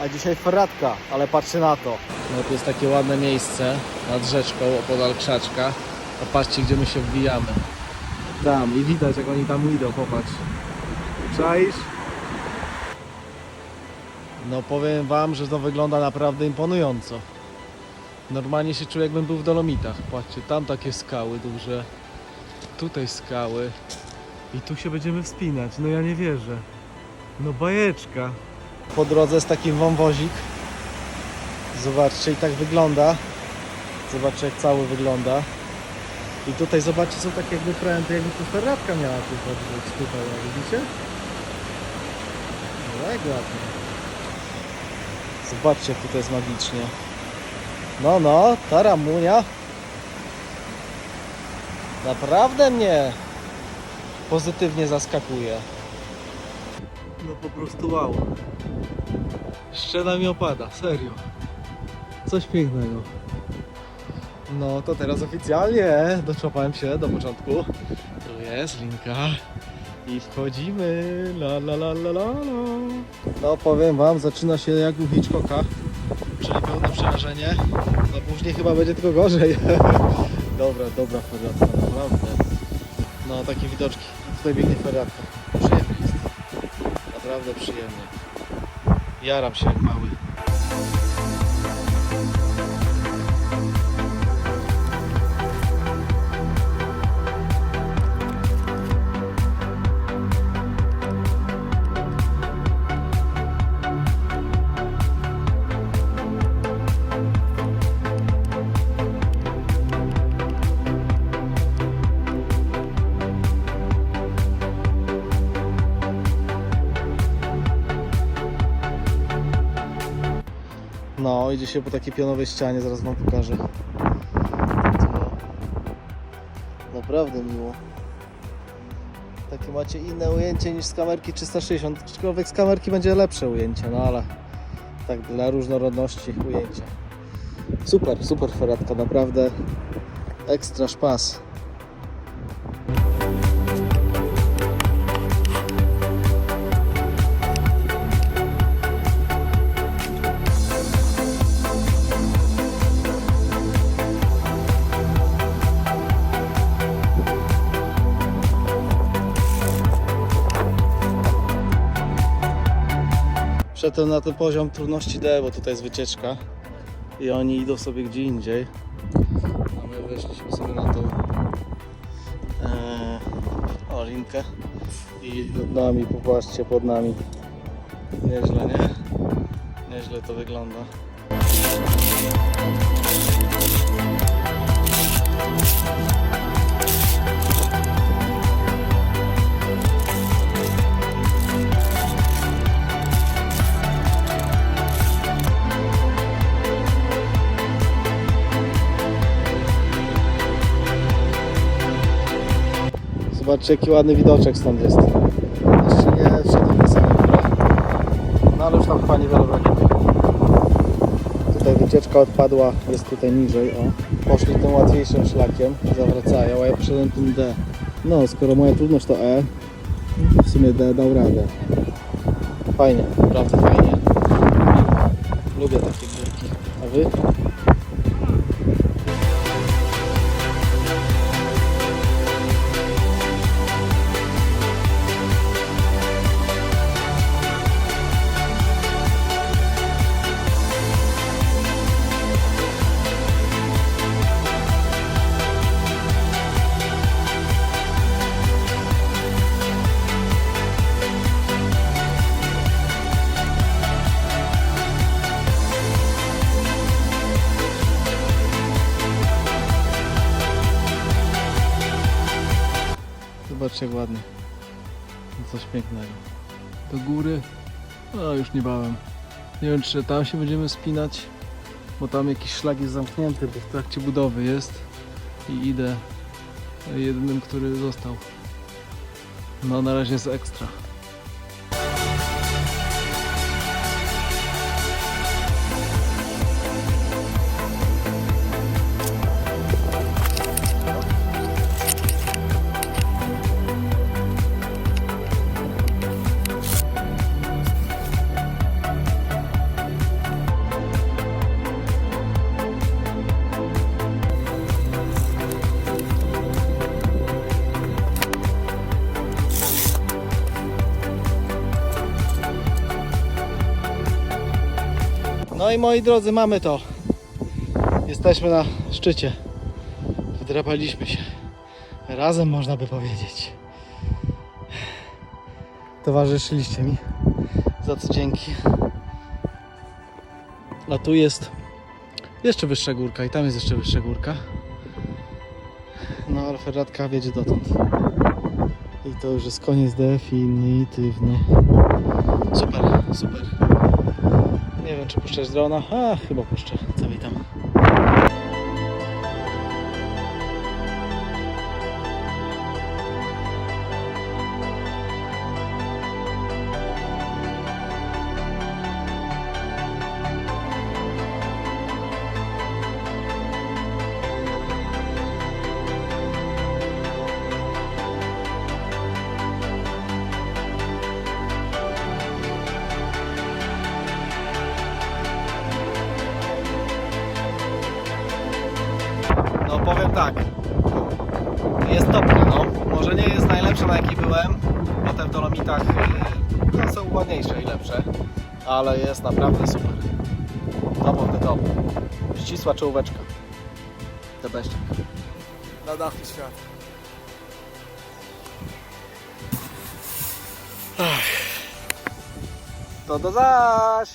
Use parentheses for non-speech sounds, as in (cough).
a dzisiaj ferratka, ale patrzcie na to. No to jest takie ładne miejsce nad rzeczką, opodal krzaczka. A patrzcie, gdzie my się wbijamy. Tam i widać, jak oni tam idą, popatrz. Czaisz? No powiem wam, że to wygląda naprawdę imponująco. Normalnie się czuję jakbym był w Dolomitach. Patrzcie, tam takie skały duże. Tutaj skały. I tu się będziemy wspinać. No ja nie wierzę. No bajeczka. Po drodze jest taki wąwozik. Zobaczcie, i tak wygląda. Zobaczcie, jak cały wygląda. I tutaj zobaczcie, są takie jakby pręty, jakby tu ferratka miała tu podróż tutaj, jak widzicie? No ładnie. Zobaczcie, jak tutaj jest magicznie. No, no, ta ramunia. Naprawdę mnie pozytywnie zaskakuje. No po prostu wow. Szczena mi opada, serio. Coś pięknego. No to teraz oficjalnie doczłapałem się do początku. Tu jest linka. I wchodzimy. La la la la la. No powiem wam, zaczyna się jak u Hitchcocka. Czyli pełne przerażenie. No później chyba będzie tylko gorzej. (laughs) dobra, dobra ferratka, naprawdę. No takie widoczki. Tutaj biegnie ferratka. Naprawdę przyjemnie. Jaram się jak mały. Idzie się po takiej pionowej ścianie, zaraz wam pokażę. To Naprawdę miło. Takie macie inne ujęcie niż z kamerki 360, aczkolwiek z kamerki będzie lepsze ujęcie, no ale tak dla różnorodności ujęcia. Super, super ferratka, naprawdę ekstra szpas. Wszedłem na ten poziom trudności D, bo tutaj jest wycieczka i oni idą sobie gdzie indziej. A my weszliśmy sobie na tą e, o, linkę i pod nami, popatrzcie, pod nami. Nieźle, nie? Nieźle to wygląda. Zobaczcie jaki ładny widoczek stąd jest. Jeszcze nie wszedłem na samą górę. No ale już tam chyba niewiele. Tutaj wycieczka odpadła, jest tutaj niżej, o. Poszli tym łatwiejszym szlakiem, zawracają, a ja przyszedłem tym D. No, skoro moja trudność to E, w sumie D dał radę. Fajnie, naprawdę fajnie. Lubię takie górki. A wy? Jak ładnie. Coś pięknego. Do góry. A już niebawem. Nie wiem czy tam się będziemy spinać, bo tam jakiś szlak jest zamknięty, bo w trakcie budowy jest. I idę jedynym, który został. No na razie jest ekstra. No i moi drodzy, mamy to. Jesteśmy na szczycie. Wdrapaliśmy się. Razem można by powiedzieć. Towarzyszyliście mi. Za co dzięki. A tu jest jeszcze wyższa górka i tam jest jeszcze wyższa górka. No ale ferratka wiedzie dotąd. I to już jest koniec definitywny. Super, super. Nie wiem czy puszczać drona. A, chyba puszczę. Co mi tam. No powiem tak. Jest topka, no. Może nie jest najlepsza na jakiej byłem, bo te w Dolomitach y, no, są ładniejsze i lepsze, ale jest naprawdę super. Top of the top. Ścisła czołóweczka. The best. Na dachu świat. To do zaś!